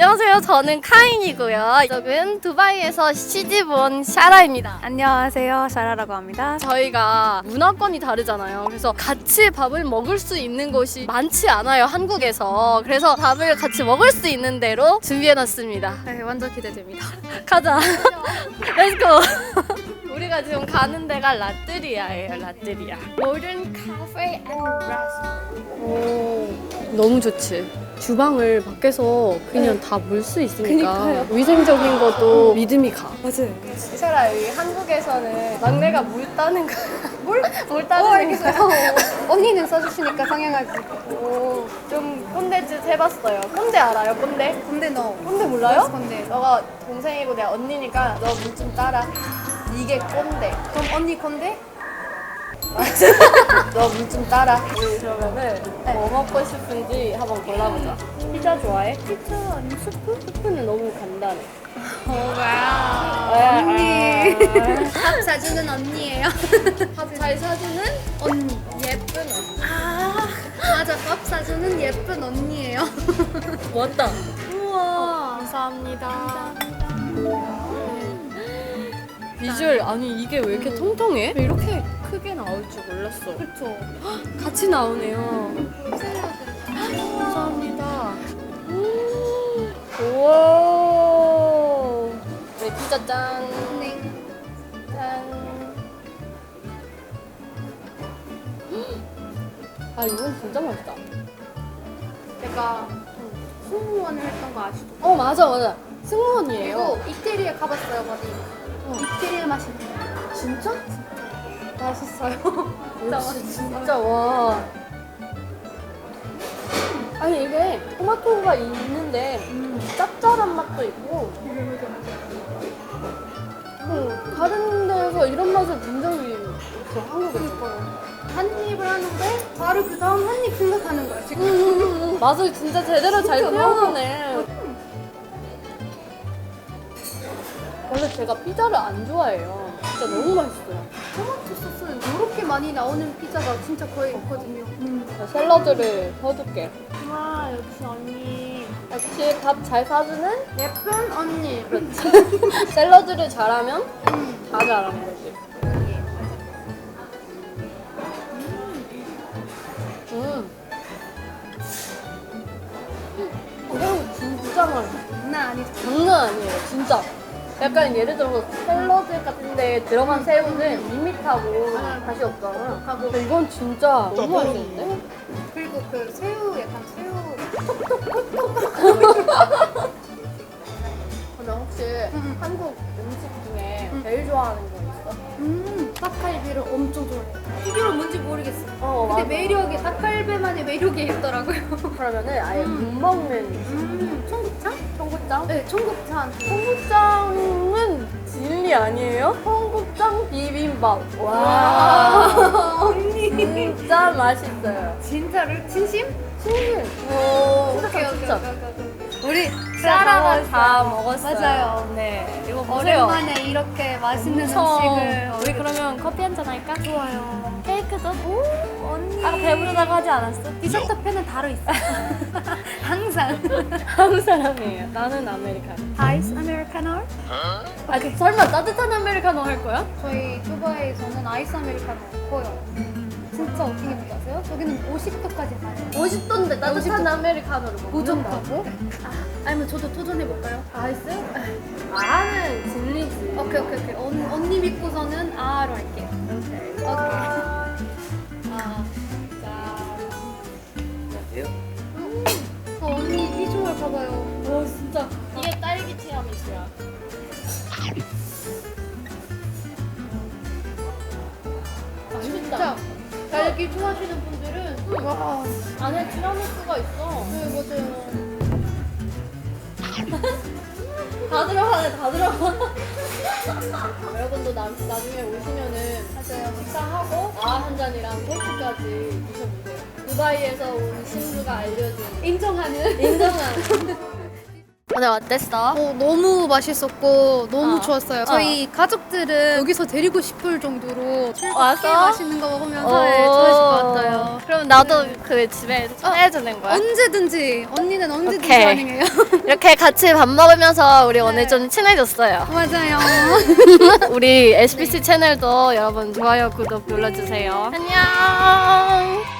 안녕하세요. 저는 카인이고요. 이쪽은 두바이에서 시집 온 샤라입니다. 안녕하세요. 샤라라고 합니다. 저희가 문화권이 다르잖아요. 그래서 같이 밥을 먹을 수 있는 곳이 많지 않아요. 한국에서. 그래서 밥을 같이 먹을 수 있는 대로 준비해놨습니다. 네, 완전 기대됩니다. 가자. 렛츠고. 우리가 지금 가는 데가 라뜨리아예요. 라뜨리아. 모던 카페 앤 레스토랑. 오, 너무 좋지. 주방을 밖에서 그냥 다 물 수 있으니까 그니까요. 위생적인 것도 믿음이 가. 맞아요. 이사라 여기 한국에서는 막내가 물 따는 거. 물? 물 어, 따는 거. 언니는 써주시니까 당연하지. 오, 좀 꼰대 짓 해봤어요. 꼰대 알아요? 꼰대? 근데 너 꼰대 몰라요? 건데. 너가 동생이고 내가 언니니까 너 물 좀 따라. 이게 꼰대. 그럼 언니 건데? 너 물 좀 따라. 우리 그러면은 뭐 먹고 싶은지 한번 골라보자. 피자 좋아해? 피자 아니 스프? 스프는 너무 간단해. 오 와우. 아, 언니. 밥 사주는 언니예요. 밥 잘 사주는 언니. 예쁜 언니. 아 맞아 밥 사주는 예쁜 언니예요. 왔다. 우와. 감사합니다. 비주얼 아니 이게 왜 이렇게 통통해? 이렇게 크게 나올 줄 몰랐어. 그쵸. 같이 나오네요. 감사합니다. 음, 우와. 네, 피자 짠. 네. 짠. 아 이건 진짜 맛있다. 제가 승무원을 했던 거 아시죠? 어 맞아 맞아. 승무원이에요. 그리고 이태리에 가봤어요, 어디. 이태리에 맛있는 진짜? 맛있어요. 역시 진짜 와. 아니 이게 토마토가 있는데 짭짤한 맛도 있고 음, 다른 데서 이런 맛을 본 적이 없어 한국에서. 한 입을 하는데 바로 그 다음 한 입 생각하는 거야 지금. 음, 맛을 진짜 제대로 잘 진짜 표현하네. 원래 제가 피자를 안 좋아해요. 진짜 너무 맛있어요. 토마토 소스는 이렇게 많이 나오는 피자가 진짜 거의 없거든요. 자, 샐러드를 퍼줄게. 와 역시 언니 역시 밥 잘 사주는 예쁜 언니. 샐러드를 잘하면 다 잘하는 거지. 음. 이거 진짜 맛있어. 장난 아니죠. 장난 아니에요, 진짜. 약간 예를 들어서 샐러드 같은 데 들어간 새우는 밋밋하고 맛이 없잖아. 근데 이건 진짜 너무 맛있는데? 그리고 그 새우 약간 새우 근데 혹시 음. 한국 음식 중에 제일 좋아하는 거 있어? 음 닭갈비를 엄청 좋아해요. 이유를 뭔지 모르겠어요. 어, 근데 맞아. 매력이 닭갈비만의 매력이 있더라고요. 그러면은 아예 못 먹는 음 청국장? 청국장? 네 청국장. 청국장은 진리 아니에요? 청국장 비빔밥. 와. 와 언니 진짜 맛있어요. 진짜를 진심? 진심. 오, 오케이 진짜 오케이 진짜. 오케이 오케이. 우리 샤라가 다 먹었어요. 맞아요. 네. 보세요. 오랜만에 이렇게 맛있는. 음식을 우리 그러면 커피 한 잔 할까? 좋아요. 케이크도? 오, 언니. 아까 배부르다고 하지 않았어? 디저트 펜은 따로 있어. 항상. 한국 사람이에요. 나는 아메리카노. 아이스 아메리카노? 아, 설마 따뜻한 아메리카노 할 거야? 저희 두바이에서는 아이스 아메리카노 없고요. 진짜 어떻게 뭔지 아세요? 저기는 50도까지 가요. 50도인데 따뜻한 아메리카노를 먹는다고? 아니면 저도 도전해 볼까요? 아이스? 오케이 오케이 오케이. 언, 언니 믿고서는 A로 할게요. 오케이. 오케이. 아, 저 언니 비주얼 봐봐요. 와 진짜 이게 딸기 티라미수야. 진짜 딸기 좋아하시는 분들은 와. 안에 티라미수가 있어. 네 맞아요. 다 들어가네, 다 들어가. 여러분도 나, 나중에 오시면은 맞아요. 식사하고 아 한 잔이랑 케이크까지 드셔보세요. 두바이에서 온 신부가 알려준 인정하는. 인정한. 오늘 어땠어? 어, 너무 맛있었고 너무 어. 좋았어요. 저희 가족들은 여기서 데리고 싶을 정도로 즐겁게 와서? 맛있는 거 먹으면서 예, 좋아하실 것 같아요. 그럼 나도 그 집에 초대해주는 거야? 언제든지 언니는 언제든지 오케이. 가능해요. 이렇게 같이 밥 먹으면서 우리 오늘 네. 좀 친해졌어요. 맞아요. 우리 SBC 채널도 여러분 좋아요, 구독 눌러주세요. 안녕.